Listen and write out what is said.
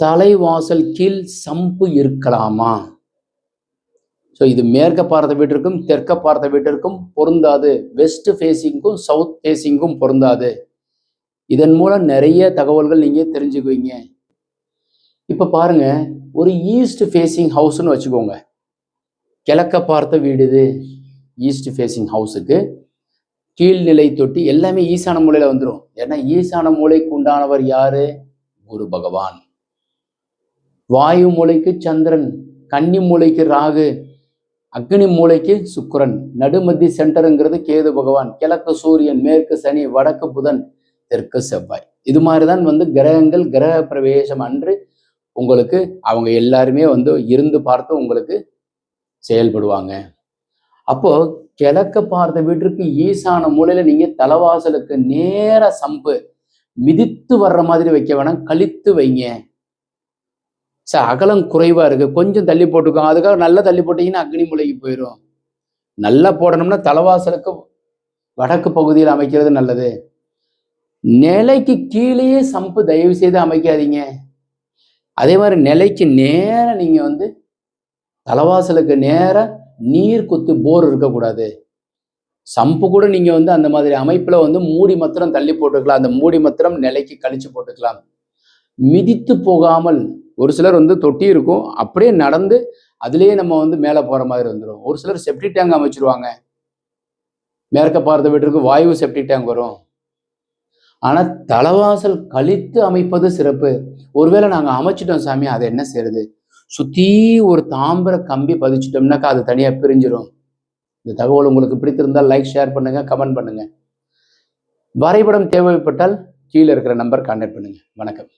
தலைவாசல் கீழ் சம்பு இருக்கலாமா? ஸோ இது மேற்க பார்த்த வீட்டிற்கும் தெற்க பார்த்த வீட்டிற்கும் பொருந்தாது. வெஸ்ட் ஃபேஸிங்க்கும் சவுத் ஃபேஸிங்க்கும் பொருந்தாது. இதன் மூலம் நிறைய தகவல்கள் நீங்கள் தெரிஞ்சுக்குவீங்க. இப்போ பாருங்க ஒரு ஈஸ்ட் ஃபேஸிங் ஹவுஸ்னு வச்சுக்கோங்க. கிழக்க பார்த்த வீடு இது. ஈஸ்ட் ஃபேஸிங் ஹவுஸுக்கு கீழ்நிலை தொட்டி எல்லாமே ஈசான மூலையில் வந்துடும் ஏன்னா ஈசான மூலைக்கு உண்டானவர் யாரு? குரு பகவான். வாயு மூலைக்கு சந்திரன் கன்னி மூலைக்கு ராகு அக்னி மூலைக்கு சுக்கரன். நடுமத்தி சென்டருங்கிறது கேது பகவான். கிழக்கு சூரியன் மேற்கு சனி வடக்கு புதன் தெற்கு செவ்வாய். இது மாதிரி தான் வந்து கிரகங்கள் கிரக பிரவேசம் அன்று உங்களுக்கு அவங்க எல்லாருமே வந்து இருந்து பார்த்து உங்களுக்கு செயல்படுவாங்க. அப்போ கிழக்க பார்த்த வீட்டிற்கு ஈசான மூலையில நீங்க தலைவாசலுக்கு நேர சம்பு மிதித்து வர்ற மாதிரி வைக்க வேணாம் கழித்து வைங்க. சார் அகலம் குறைவாக இருக்குது கொஞ்சம் தள்ளி போட்டுக்கோங்க. அதுக்காக நல்லா தள்ளி போட்டிங்கன்னா அக்னி மூலைக்கு போயிடும் நல்லா போடணும்னா தலைவாசலுக்கு வடக்கு பகுதியில் அமைக்கிறது நல்லது. நிலைக்கு கீழேயே சம்பு தயவு செய்து அமைக்காதீங்க. அதே மாதிரி நிலைக்கு நேராக நீங்கள் வந்து தலைவாசலுக்கு நேராக நீர் குத்து போர் இருக்கக்கூடாது. சம்பு கூட நீங்கள் வந்து அந்த மாதிரி அமைப்பில் வந்து மூடி மாத்திரம் தள்ளி போட்டுக்கலாம். அந்த மூடி மாத்திரம் நிலைக்கு கழிச்சு போட்டுக்கலாம். மிதித்து போகாமல் ஒரு சிலர் வந்து தொட்டி இருக்கும் அப்படியே நடந்து அதுலேயே நம்ம வந்து மேலே போகிற மாதிரி வந்துடும் ஒரு சிலர் செப்டி டேங்க் அமைச்சிருவாங்க. மேற்க பார்த்த வீட்டிற்கு வாயு செப்டி டேங்க் வரும். ஆனால் தலைவாசல் கழித்து அமைப்பது சிறப்பு. ஒருவேளை நாங்கள் அமைச்சிட்டோம் சாமி அதை என்ன செய்யறது? சுற்றி ஒரு தாம்பர கம்பி பதிச்சிட்டோம்னாக்கா அது தனியாக பிரிஞ்சிடும் இந்த தகவல் உங்களுக்கு பிடித்திருந்தால் லைக் ஷேர் பண்ணுங்க கமெண்ட் பண்ணுங்க. வரைபடம் தேவைப்பட்டால் கீழே இருக்கிற நம்பர் கான்டாக்ட் பண்ணுங்க. வணக்கம்.